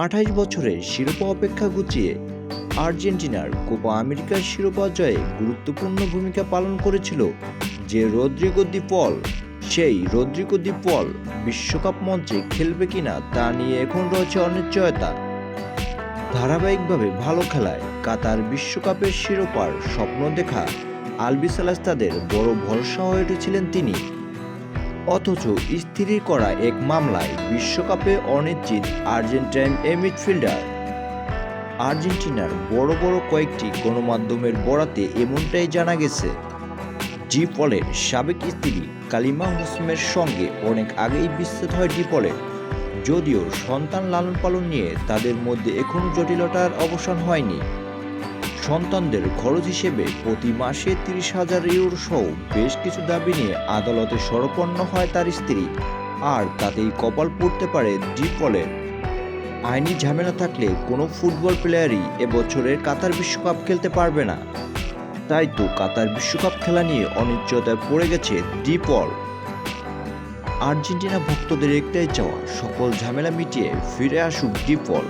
আঠাইশ বছরের শিরোপা অপেক্ষা গুছিয়ে আর্জেন্টিনার কোপা আমেরিকার শিরোপা জয়ে গুরুত্বপূর্ণ ভূমিকা পালন করেছিল যে রদ্রিগো দি পল। সেই রদ্রিগো দি পল বিশ্বকাপ মঞ্চে খেলবে কিনা তা নিয়ে এখন রয়েছে অনিশ্চয়তা। ধারাবাহিকভাবে ভালো খেলায় কাতার বিশ্বকাপের শিরোপার স্বপ্ন দেখা আলবিসালাস্তাদের বড় ভরসা হয়ে উঠেছিলেন তিনি। অথচ স্ত্রীর করা এক মামলায় বিশ্বকাপে অনিশ্চিত আর্জেন্টাইন এ মিডফিল্ডার আর্জেন্টিনার বড় বড় কয়েকটি গণমাধ্যমের বরাতে এমনটাই জানা গেছে। জি পলের সাবেক স্ত্রী কালিমা হোসমের সঙ্গে অনেক আগেই বিচ্ছেদ হয় ডিপলের যদিও সন্তান লালন পালন নিয়ে তাদের মধ্যে এখনও জটিলতার অবসান হয়নি। সন্তানদের খরচ হিসেবে প্রতি মাসে তিরিশ হাজার ইউরো সহ বেশ কিছু দাবি নিয়ে আদালতে সরপন্ন হয় তার স্ত্রী। আর তাতেই কপাল পড়তে পারে ডিপলের আইনি ঝামেলা থাকলে কোনো ফুটবল প্লেয়ারই এবছরের কাতার বিশ্বকাপ খেলতে পারবে না। তাই তো কাতার বিশ্বকাপ খেলা নিয়ে অনিশ্চয়তায় পড়ে গেছে ডিপল আর্জেন্টিনা ভক্তদের একটাই চাওয়া, সকল ঝামেলা মিটিয়ে ফিরে আসুক ডিপল